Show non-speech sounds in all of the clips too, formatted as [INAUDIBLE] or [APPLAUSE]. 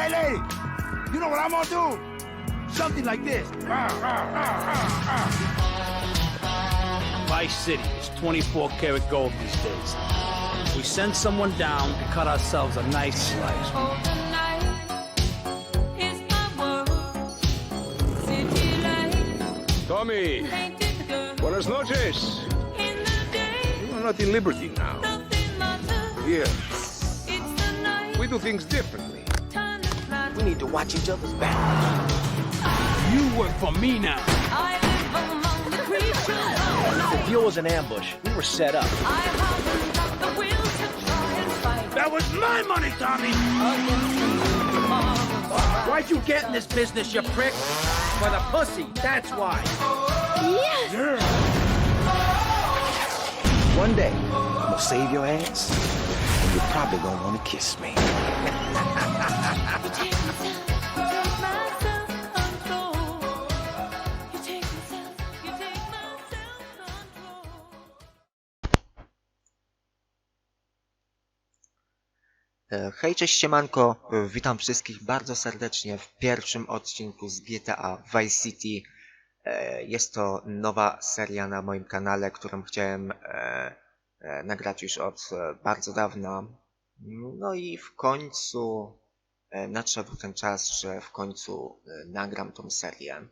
Hey, lady, you know what I'm gonna do? Something like this. Vice City is 24 karat gold these days. We send someone down and cut ourselves a nice slice. Oh, the night is my world. City lights Tommy, painted girl buenas noches. in the day. We're not in Liberty now. Nothing. Here, It's the night. we do things differently. Time to fly. We need to watch each other's back. You work for me now. I live among the creatures the deal was an ambush. We were set up. I haven't got the will to try and fight That was my money, Tommy. against the marvelous Why'd you get in this business, you prick? For the pussy, that's why. Yeah. One day, I'm gonna save your ass, and you're probably gonna wanna kiss me. E, Hej, cześć siemanko, E, witam wszystkich bardzo serdecznie w pierwszym odcinku z GTA Vice City. E, Jest to nowa seria na moim kanale, którą chciałem nagrać już od e, bardzo dawna. No i w końcu e, nadszedł ten czas, że w końcu e, nagram tą serię.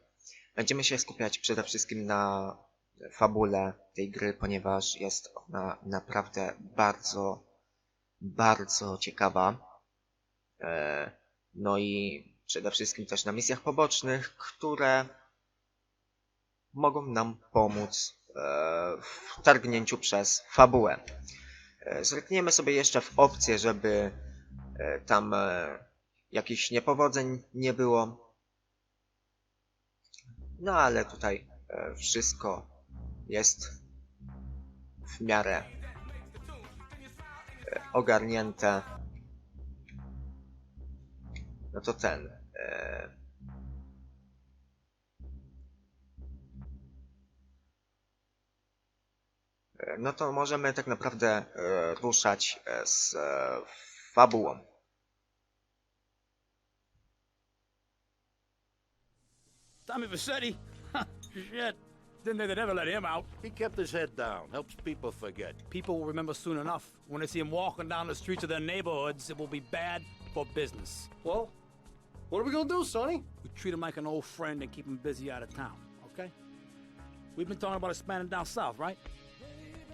Będziemy się skupiać przede wszystkim na fabule tej gry, ponieważ jest ona naprawdę bardzo bardzo ciekawa. E, No i przede wszystkim też na misjach pobocznych, które mogą nam pomóc e, w targnięciu przez fabułę. E, Zerkniemy sobie jeszcze w opcję, żeby e, tam jakichś niepowodzeń nie było. No ale tutaj wszystko jest w miarę ogarnięte. No to ten. No to możemy tak naprawdę e, ruszać z fabułą. Tommy Vassetti? Shit. Didn't think they'd ever let him out. He kept his head down, helps people forget. People will remember soon enough. When they see him walking down the streets of their neighborhoods, it will be bad for business. Well, what are we gonna do, Sonny? We treat him like an old friend and keep him busy out of town, okay? We've been talking about expanding down south, right?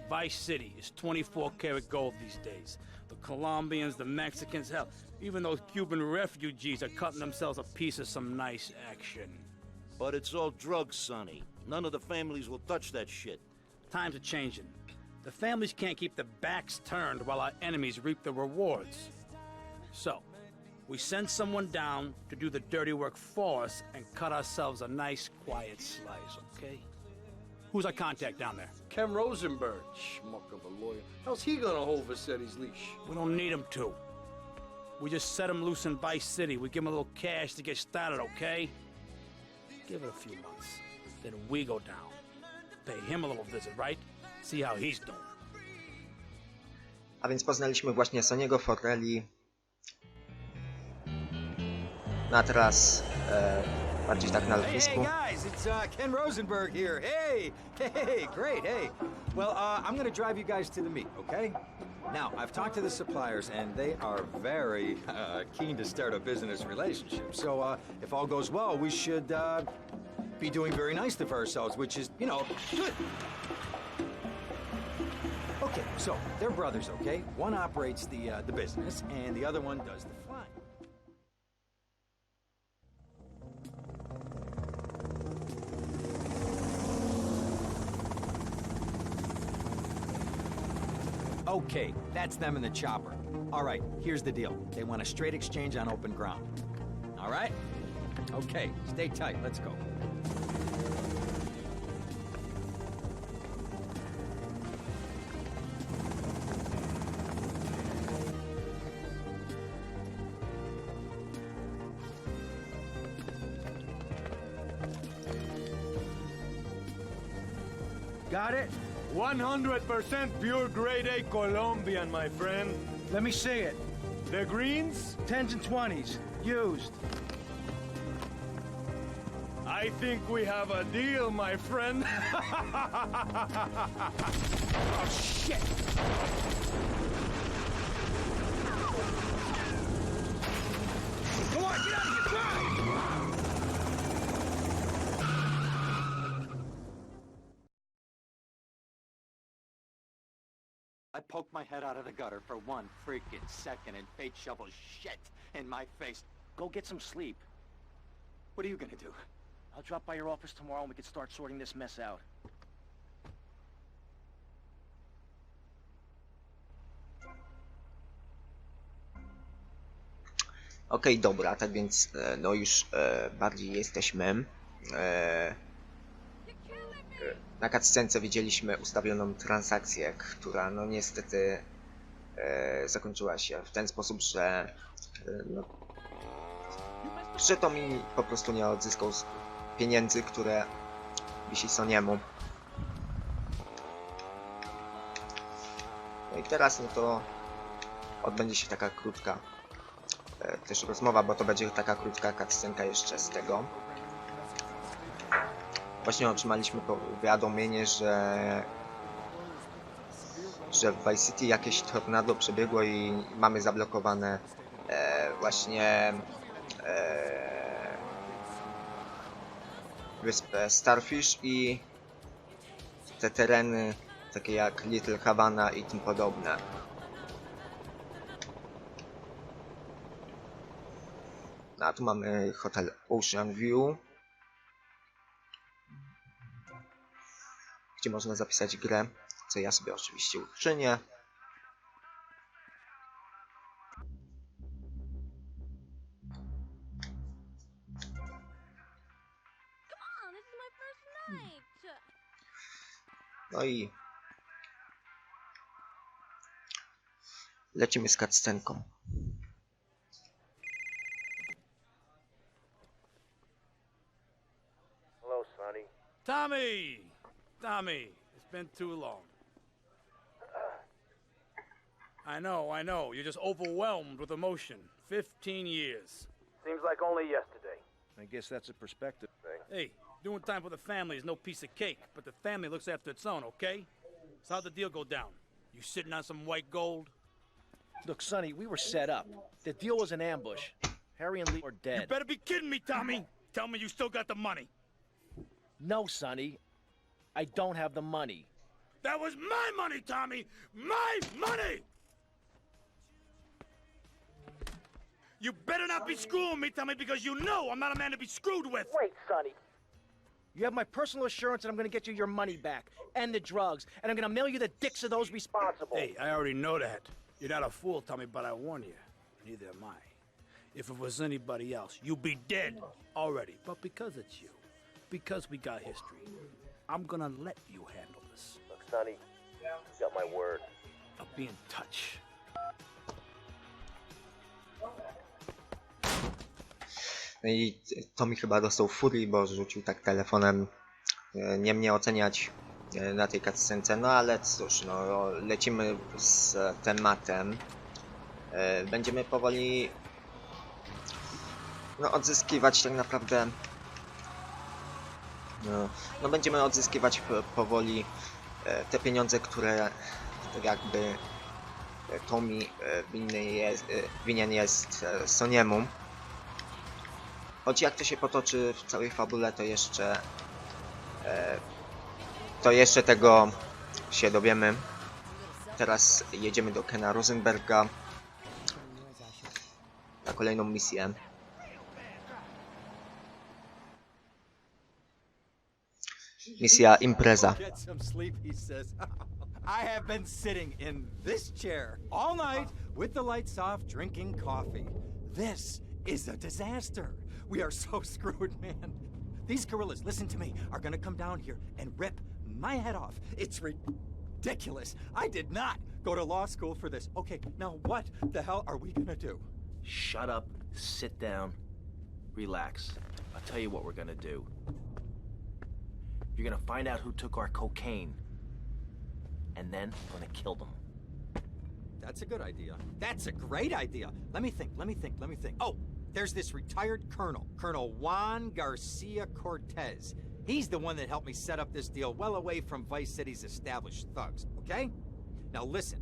Vice City is 24 karat gold these days. The Colombians, the Mexicans, hell, even those Cuban refugees are cutting themselves a piece of some nice action. But it's all drugs, Sonny. None of the families will touch that shit. Times are changing. The families can't keep their backs turned while our enemies reap the rewards. So, we send someone down to do the dirty work for us and cut ourselves a nice, quiet slice, okay? Who's our contact down there? Ken Rosenberg, schmuck of a lawyer. How's he gonna hold Vassetti's leash? We don't need him to. We just set him loose in Vice City. We give him a little cash to get started, okay? Give it a few months. Then we go down. Pay him a little visit, right? See how he's doing. A więc poznaliśmy właśnie Soniego Forelli. No a teraz e, bardziej tak na Hey lotnisku. guys, it's uh, Ken Rosenberg here. Hey, [LAUGHS] hey, great, hey. Well, uh, I'm gonna drive you guys to the meet, okay? Now, I've talked to the suppliers, and they are very [LAUGHS] uh, keen to start a business relationship. So, uh, if all goes well, we should uh, be doing very nicely for ourselves, which is, you know, good. Okay, so they're brothers, okay? One operates the uh, the business, and the other one does the flying. Okay, that's them in the chopper. All right, here's the deal. They want a straight exchange on open ground. All right? Okay, stay tight. Let's go. 100% pure grade A Colombian, my friend. Let me see it. They're greens? 10s and 20s. Used. I think we have a deal, my friend. [LAUGHS] oh, shit! Come on, get out of here! Drive! I poked my head out of the gutter for one freaking second and fate shovels shit in my face. Go get some sleep. What are you gonna do? I'll drop by your office tomorrow and we can start sorting this mess out. Okej, dobra, tak więc no już bardziej jesteśmy. E, na cutscence widzieliśmy ustawioną transakcję, która no niestety e, zakończyła się w ten sposób, że e, no, że Tommy po prostu nie odzyskał pieniędzy, które wisi Soniemu. No i teraz no to odbędzie się taka krótka e, też rozmowa, bo to będzie taka krótka cutscenka jeszcze z tego. Właśnie otrzymaliśmy powiadomienie, że że w Vice City jakieś tornado przebiegło i mamy zablokowane e, właśnie e, wyspę Starfish i te tereny takie jak Little Havana i tym podobne. No, a tu mamy hotel Ocean View. Gdzie można zapisać grę, co ja sobie oczywiście uczynię. No i lecimy z cutscenką. Hello, Sonny. Tommy! Tommy, it's been too long. I know, I know. You're just overwhelmed with emotion. 15 years. Seems like only yesterday. I guess that's a perspective thing. Hey, doing time for the family is no piece of cake, but the family looks after its own, okay? So how'd the deal go down? You sitting on some white gold? Look, Sonny, we were set up. The deal was an ambush. Harry and Lee are dead. You better be kidding me, Tommy! Tell me you still got the money. No, Sonny. I don't have the money. That was my money, Tommy! My money! You better not be screwing me, Tommy, because you know I'm not a man to be screwed with! Wait, Sonny. You have my personal assurance that I'm gonna get you your money back and the drugs, and I'm gonna mail you the dicks of those responsible. Hey, I already know that. You're not a fool, Tommy, but I warn you. Neither am I. If it was anybody else, you'd be dead already. But because it's you, because we got history, I'm gonna let you handle this. Look, Sonny, you got my word. I'll be in touch. No i Tommy chyba dostał furii, bo rzucił tak telefonem e, nie mnie oceniać e, na tej cutscence, no ale cóż, no lecimy z tematem. E, Będziemy powoli no, odzyskiwać tak naprawdę no, no będziemy odzyskiwać powoli e, te pieniądze, które tak jakby e, Tommy e, winny jest, winien jest Soniemu. Choć jak to się potoczy w całej fabule, to jeszcze to jeszcze tego się dowiemy. Teraz jedziemy do Kena Rosenberga na kolejną misję. Misja impreza. Get some sleep, he says. [LAUGHS] I have been sitting in this chair all night with the lights off, drinking coffee. This is a disaster. We are so [LAUGHS] screwed, man. These gorillas, listen to me, are gonna come down here and rip my head off. It's ridiculous. I did not go to law school for this. Okay, now what the hell are we gonna do? Shut up, sit down, relax. I'll tell you what we're gonna do. You're gonna find out who took our cocaine, and then we're gonna kill them. That's a good idea. That's a great idea. Let me think, let me think, let me think. Oh, there's this retired colonel, Colonel Juan Garcia Cortez. He's the one that helped me set up this deal well away from Vice City's established thugs, okay? Now listen,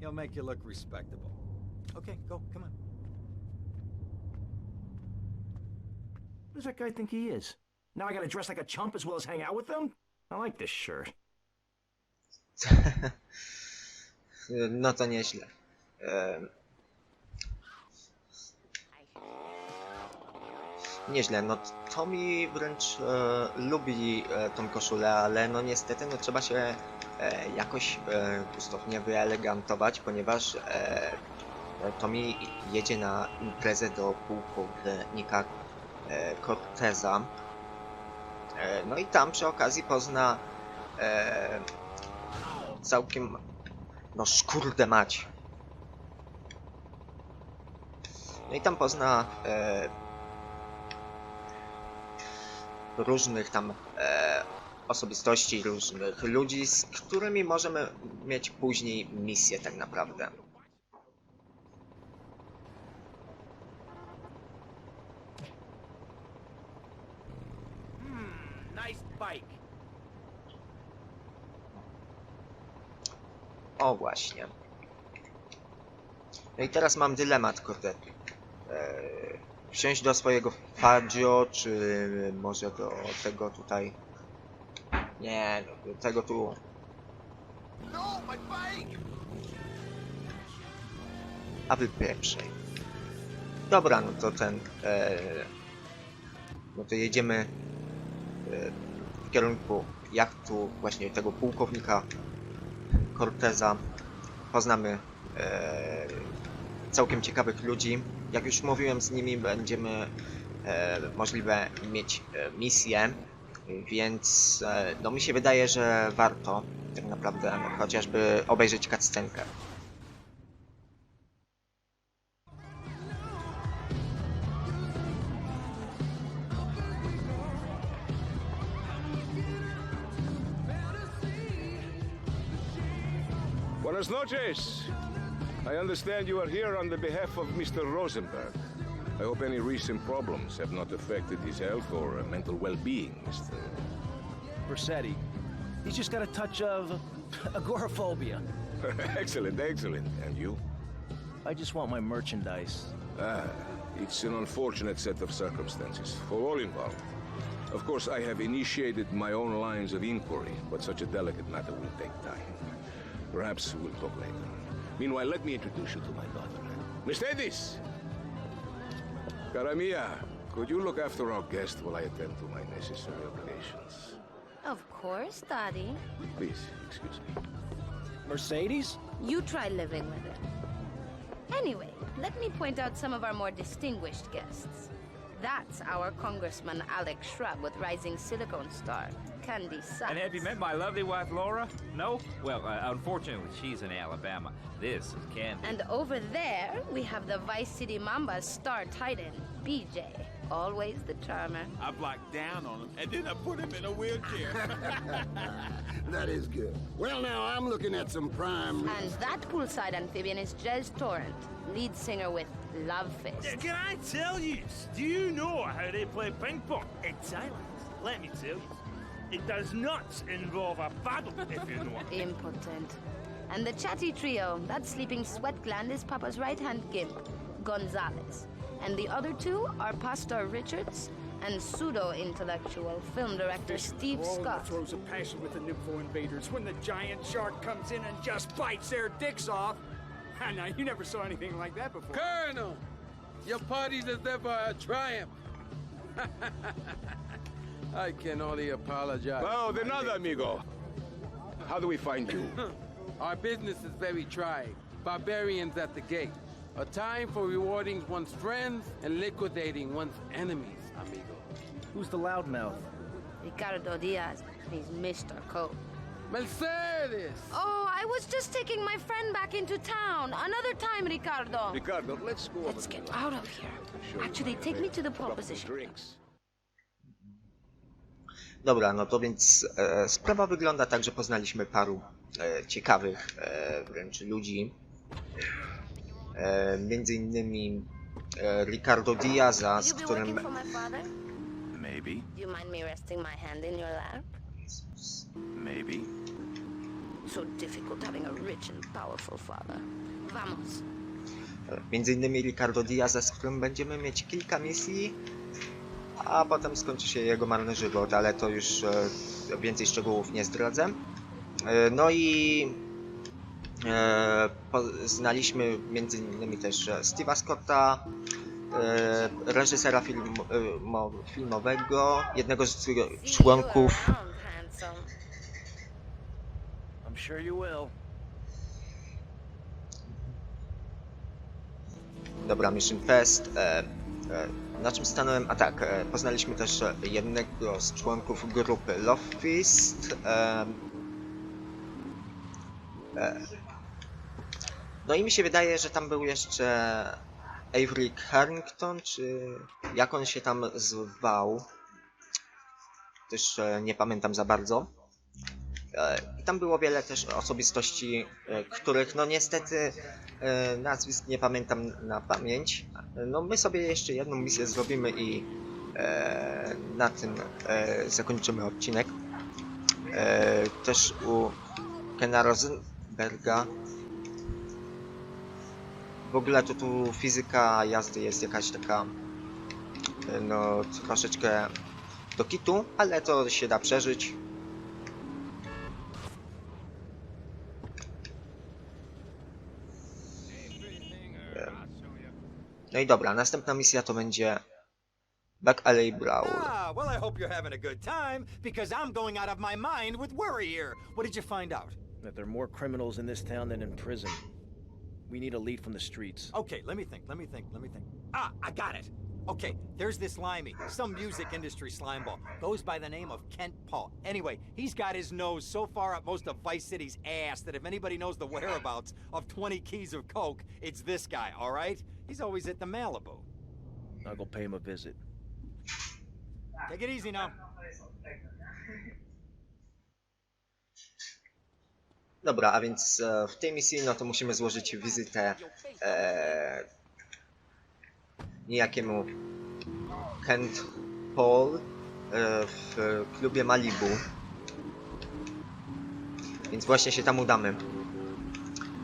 He'll make you look respectable. Okay, go, come on. Who does that guy think he is? Now I gotta dress like a chump as well as hang out with them? I like this shirt. [LAUGHS] No to nieźle. Em, Nieźle, no Tommy wręcz e, lubi e, tą koszulę, ale no niestety no trzeba się jakoś e, gustownie wyelegantować, ponieważ e, Tommy jedzie na imprezę do pułkownika e, Corteza. E, no i tam przy okazji pozna e, całkiem no szkurde mać. No i tam pozna e, różnych tam e, osobistości, różnych ludzi, z którymi możemy mieć później misję tak naprawdę. Nice bike. O właśnie. No i teraz mam dylemat, kurde. E, wsiąść do swojego Fadzio, czy może do tego tutaj... Nie, no, tego tu... A wy pierwszej. Dobra, no to ten... E, no to jedziemy e, w kierunku jachtu właśnie tego pułkownika Corteza. Poznamy e, całkiem ciekawych ludzi. Jak już mówiłem, z nimi będziemy e, możliwe mieć e, misje, więc e, no mi się wydaje, że warto tak naprawdę chociażby obejrzeć cutscenkę. Buenas noches. I understand you are here on the behalf of Mr. Rosenberg. I hope any recent problems have not affected his health or mental well-being, Mr. Versetti. He's just got a touch of agoraphobia. [LAUGHS] excellent, excellent. And you? I just want my merchandise. Ah, it's an unfortunate set of circumstances for all involved. Of course, I have initiated my own lines of inquiry, but such a delicate matter will take time. Perhaps we'll talk later. Meanwhile, let me introduce you to my daughter. Miss Edis! Cara mia, could you look after our guest while I attend to my necessary obligations? Of course, Daddy. Please, excuse me. Mercedes? You try living with it. Anyway, let me point out some of our more distinguished guests. That's our Congressman Alex Shrub with Rising Silicon Star, Candy Sachs. And have you met my lovely wife, Laura? No? Well, uh, unfortunately, she's in Alabama. This is Candy. And over there, we have the Vice City Mamba's star titan, BJ. Always the charmer. I blocked down on him, and then I put him in a wheelchair. [LAUGHS] That is good. Well, now I'm looking at some prime. And that poolside amphibian is Jez Torrent, lead singer with Love Fist. Can I tell you? Do you know how they play ping pong in Thailand? Let me tell you. It does not involve a paddle, if you know what I mean. Impotent. And the chatty trio, that sleeping sweat gland is Papa's right-hand gimp, Gonzalez. And the other two are Pastor Richards and pseudo-intellectual film director Steve Scott. throws a passion with the Nympho invaders when the giant shark comes in and just bites their dicks off. Ah, I know, you never saw anything like that before. Colonel, your party deserve a triumph. [LAUGHS] I can only apologize. Now, de nada, amigo. How do we find you? [LAUGHS] Our business is very trying. Barbarians at the gate. A time for rewarding one's friends and liquidating one's enemies, amigo. Who's the loudmouth? Ricardo Diaz. He's Mr. Coke. Mercedes! Oh, I was just taking my friend back into town. Another time, Ricardo. Ricardo, let's go Let's get out of here. Sure, Actually, take me to the a couple pole position. Drinks. Dobra, no to więc e, sprawa wygląda tak, że poznaliśmy paru e, ciekawych e, wręcz ludzi. E, między innymi e, Ricardo Diaza, z którym... Maybe. Do you mind me resting my hand in your lap? Maybe. So difficult having a rich and powerful father. Vamos. e, Między innymi Ricardo Diaza, z którym będziemy mieć kilka misji, a potem skończy się jego marny żywot, ale to już e, więcej szczegółów nie zdradzę. E, no i e, poznaliśmy między innymi też Steve'a Scotta, reżysera film, mo, filmowego, jednego z członków. Dobra, Mission Fest. E, e, na czym stanąłem? A tak, e, poznaliśmy też jednego z członków grupy Love Fist. E, no i mi się wydaje, że tam był jeszcze Avery Harrington, czy jak on się tam zwał. Też e, nie pamiętam za bardzo. I tam było wiele też osobistości, których no niestety nazwisk nie pamiętam na pamięć. No my sobie jeszcze jedną misję zrobimy i e, na tym e, zakończymy odcinek. E, też u Kena Rosenberga. W ogóle to tu fizyka jazdy jest jakaś taka e, no troszeczkę do kitu, ale to się da przeżyć. No i dobra, następna misja to będzie Back Alley Brawl. Ah, well, I hope you're having a good time, because I'm going out of my mind with worry here. What did you find out? That there are more criminals in this town than in prison. We need a lead from the streets. Okay, let me think, let me think, let me think. Ah, I got it! Okay, there's this limey, some music industry slimeball. Goes by the name of Kent Paul. Anyway, he's got his nose so far up most of Vice City's ass that if anybody knows the whereabouts of 20 keys of coke, it's this guy, alright? He's always at the Malibu. I'll go pay him a visit. Take it easy now. Dobra, a więc w tej misji no to musimy złożyć wizytę e, niejakiemu Kent Paul e, w klubie Malibu. Więc właśnie się tam udamy.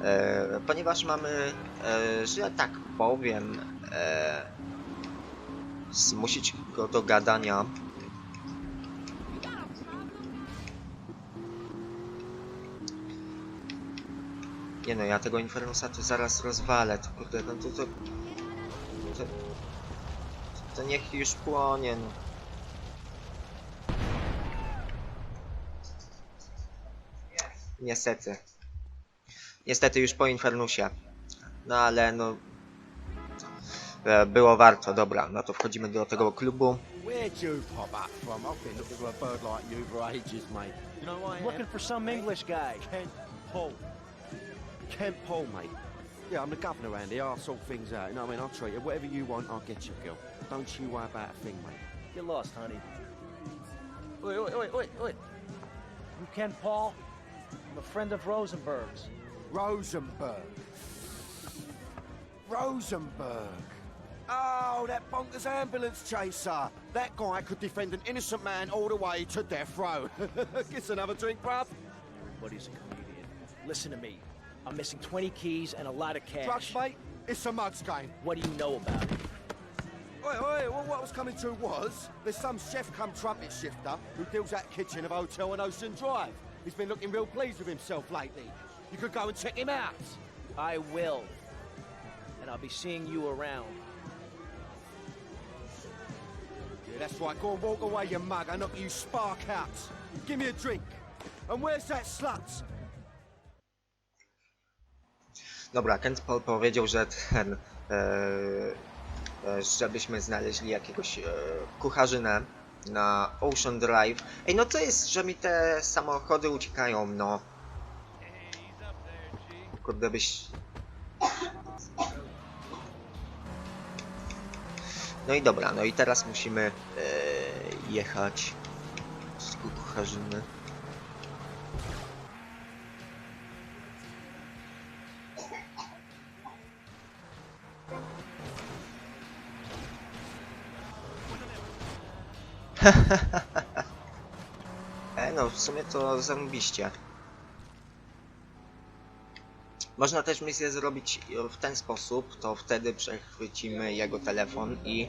E, ponieważ mamy, e, że tak powiem, zmusić go do gadania. Nie no, ja tego Infernusa to zaraz rozwalę, to kurde, no to, to, to, to niech już płonie, no. Niestety. Niestety już po Infernusie. No ale no... e, Było warto, dobra, no to wchodzimy do tego klubu. Where'd you pop up from? I've been looking for a bird like you for ages, mate. You know why I Looking am? for some English guy. Kent Paul. Kent Paul, mate. Yeah, I'm the governor Andy. I'll sort things out. You know what I mean? I'll treat you. Whatever you want, I'll get you, girl. Don't you worry about a thing, mate. Get lost, honey. Oi, oi, oi, oi, oi. You Ken Paul? I'm a friend of Rosenberg's. Rosenberg. Rosenberg. Oh, that bonkers ambulance chaser. That guy could defend an innocent man all the way to death row. [LAUGHS] Get another drink, bruv. Everybody's a comedian. Listen to me. I'm missing 20 keys and a lot of cash. Drugs, mate? It's a mug's game. What do you know about it? Oi, oi, well, what I was coming to was, there's some chef come trumpet shifter who deals at kitchen of hotel on Ocean Drive. He's been looking real pleased with himself lately. You could go and check him out. I will. And I'll be seeing you around. Yeah, that's right. Go and walk away, you mug. I knock you spark out. Give me a drink. And where's that slut? Dobra, Kent Paul powiedział, że ten... E, e, żebyśmy znaleźli jakiegoś e, kucharzynę na Ocean Drive. Ej, no co jest, że mi te samochody uciekają, no. Kurde byś... No i dobra, no i teraz musimy e, jechać z kucharzyny. [LAUGHS] E, no w sumie to zarobiście. Można też misję zrobić w ten sposób, to wtedy przechwycimy jego telefon i...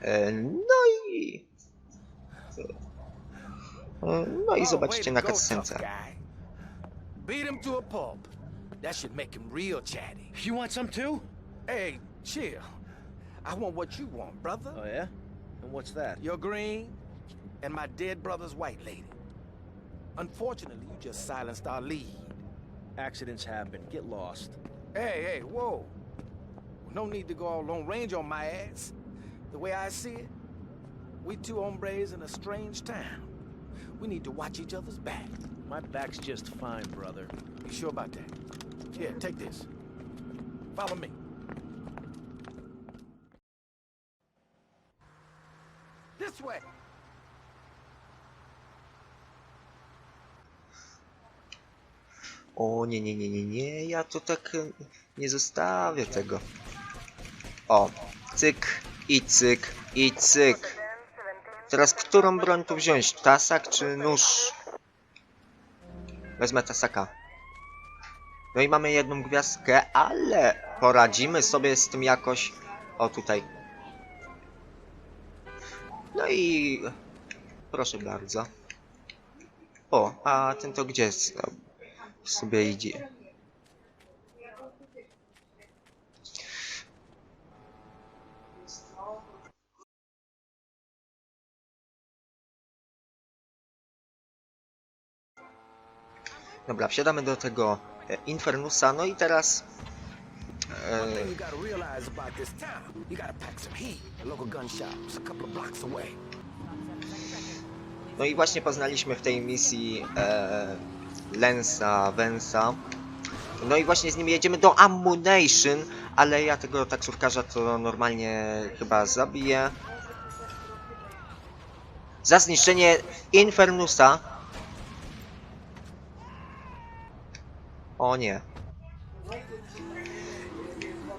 E, no i... e, No i zobaczycie na cutscence. Beat him to a pulp. That should make him real chatty. You want some too? Hey, chill. I want what you want, brother. Oh, yeah? And what's that? Your green and my dead brother's white lady. Unfortunately, you just silenced our lead. Accidents happen. Get lost. Hey, hey, whoa. No need to go all long range on my ass. The way I see it, we two hombres in a strange town. We need to watch each other's back. My back's just fine, brother. You sure about that? Here, take this. Follow me. This way. O nie, nie, nie, nie, nie, ja to tak nie zostawię tego. O, cyk i cyk i cyk. Teraz którą broń tu wziąć? Tasak czy nóż? Wezmę tasaka. No i mamy jedną gwiazdkę, ale poradzimy sobie z tym jakoś. O, tutaj. No i... Proszę bardzo. O, a ten to gdzie sobie idzie. Dobra, wsiadamy do tego e, Infernusa, no i teraz... One thing you gotta realize about this town, you gotta pack some heat. The local gun shop's a couple of blocks away. no i właśnie poznaliśmy w tej misji e, Lensa, Vensa. No i właśnie z nim jedziemy do Ammunition, ale ja tego taksówkarza to normalnie chyba zabiję. Za zniszczenie Infernusa. O nie.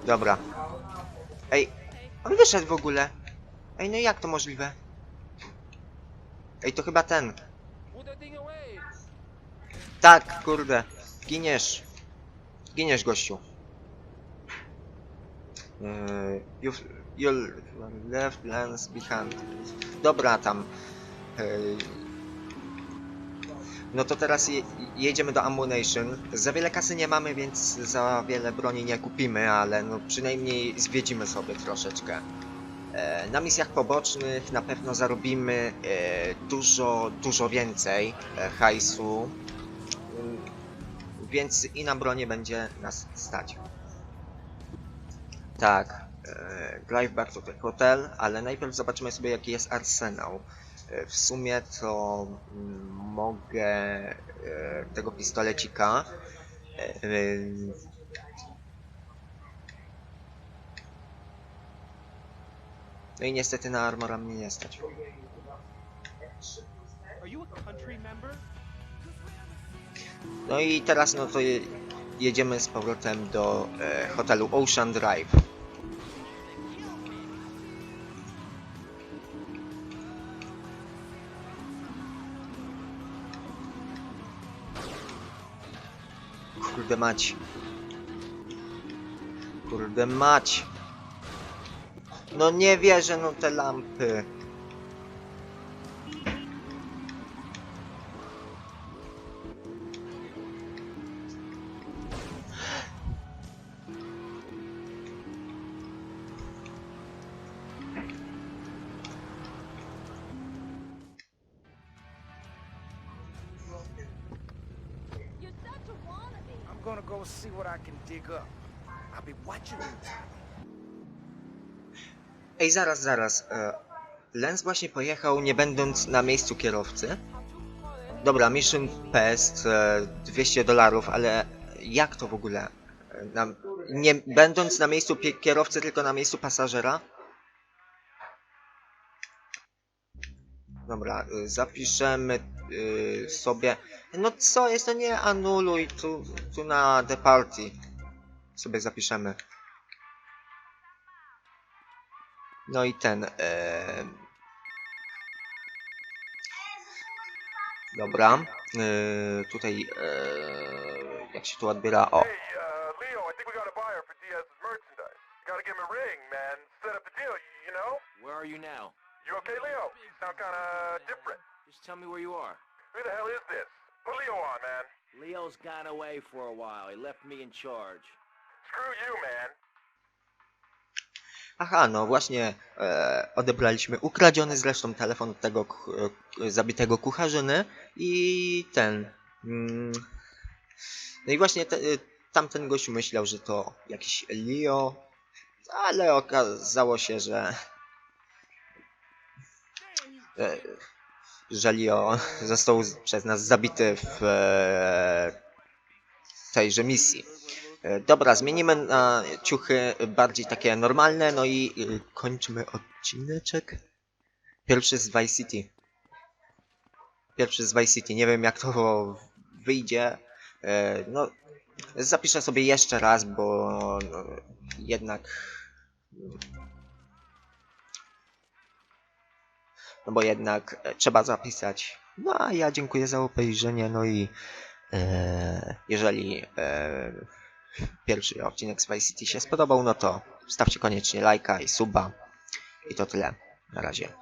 Dobra. Ej, on wyszedł w ogóle. Ej, no jak to możliwe? Ej, to chyba ten. Tak, kurde. Giniesz. Giniesz, gościu. Yy, you've, you'll left lands behind. Dobra, tam. Yy. No to teraz je, jedziemy do Ammunition. Za wiele kasy nie mamy, więc za wiele broni nie kupimy, ale no przynajmniej zwiedzimy sobie troszeczkę. E, Na misjach pobocznych na pewno zarobimy e, dużo, dużo więcej e, hajsu, Mm, więc i na bronie będzie nas stać. Tak, e, Drive the Hotel, ale najpierw zobaczymy sobie jaki jest arsenał. E, W sumie to mm, mogę e, tego pistolecika e, No i niestety na armora mnie nie stać. No i teraz no to je, jedziemy z powrotem do hotelu Ocean Drive. Kurde mać. Kurde mać. No nie wierzę, no te lampy. Gonna go see what I can dig up. I'll be watching you. Ej, zaraz, zaraz. E, Lens właśnie pojechał nie będąc na miejscu kierowcy. Dobra, Mission Pest, e, 200 dolarów, ale jak to w ogóle? E, Na, nie będąc na miejscu kierowcy, tylko na miejscu pasażera? Dobra, y, zapiszemy y, sobie... No co jest, to nie anuluj, tu, tu na The Party sobie zapiszemy. No i ten... E... Dobra, e, tutaj... E... Jak się tu odbiera? O, Hey, uh? Where are you now? You okay, Leo? You sound kinda different. Just tell me where you are. Who the hell is this? Put Leo on, man. Leo's gone away for a while. He left me in charge. Screw you, man. Aha, no właśnie e, odebraliśmy ukradziony zresztą telefon od tego e, zabitego kucharzyny i ten. Mm, no i właśnie te, e, tamten gość myślał, że to jakiś Leo, ale okazało się, że e, że Leo [LAUGHS] został przez nas zabity w e, tejże misji. E, Dobra, zmienimy na ciuchy bardziej takie normalne, no i y, kończymy odcineczek. Pierwszy z Vice City. Pierwszy z Vice City, nie wiem jak to wyjdzie. E, No, zapiszę sobie jeszcze raz, bo no, jednak... No bo jednak e, trzeba zapisać. No a ja dziękuję za obejrzenie, no i e, jeżeli e, pierwszy odcinek Vice City się spodobał, no to stawcie koniecznie lajka i suba. I to tyle. Na razie.